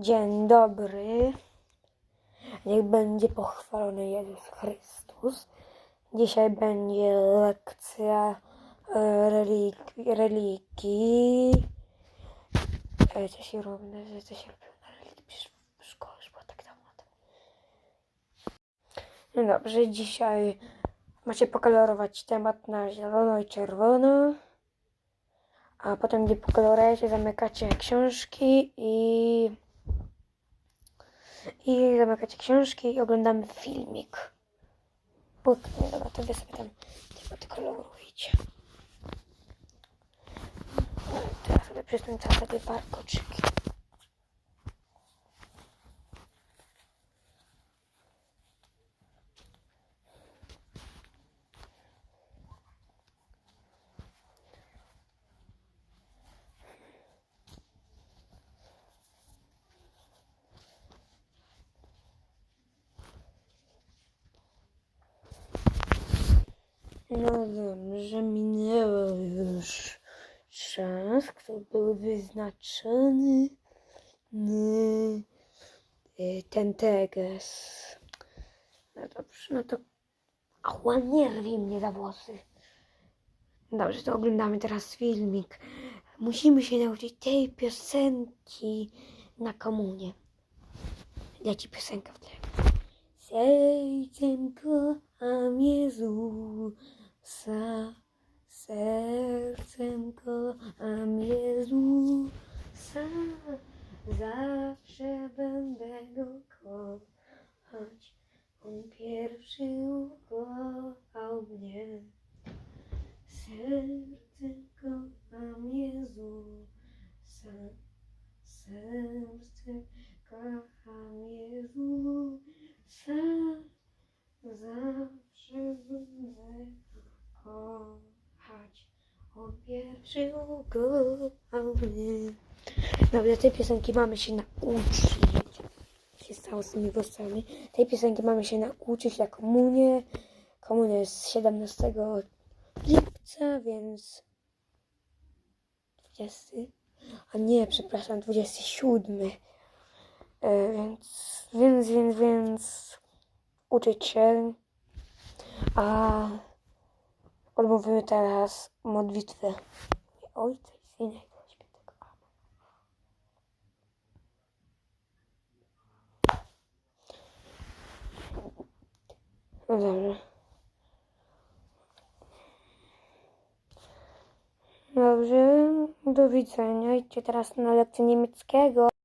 Dzień dobry. Niech będzie pochwalony Jezus Chrystus. Dzisiaj będzie lekcja e, religii. religii. Co się robi, na- co się robi na religii? W szkole było tak samo. No dobrze, dzisiaj macie pokolorować temat na zielono i czerwono. A potem, gdy pokolorujecie, zamykacie książki i. I zamykacie książki i oglądamy filmik. Płyknie, dobra, to wy sobie tam tylko kolorujcie. Teraz sobie przystąpię sobie warkoczyki. No dobrze, minęło już czas, który był wyznaczony na y, ten teges. No dobrze, no to... Ała, nie rwij mnie za włosy. Dobrze, to oglądamy teraz filmik. Musimy się nauczyć tej piosenki na komunie. Leci piosenka w tle. Sercem kocham Jezusa, sercem kocham Jezusa, zawsze będę Go kochać. On pierwszy ukochał mnie. Sercem kocham Jezusa, sercem kocham Jezusa. Zawsze będę kochać. On pierwszy ukochał mnie. Dobra, tej piosenki mamy się nauczyć. Się stało z tymi włosami? Tej piosenki mamy się nauczyć na komunię. Komunia jest 17 lipca, więc 20. A nie, przepraszam, 27. E, więc, więc, więc, więc uczyć się. A odmówimy teraz modlitwę Ojca i Syna Świętego. No dobrze. Dobrze, do widzenia. Idźcie teraz na lekcję niemieckiego.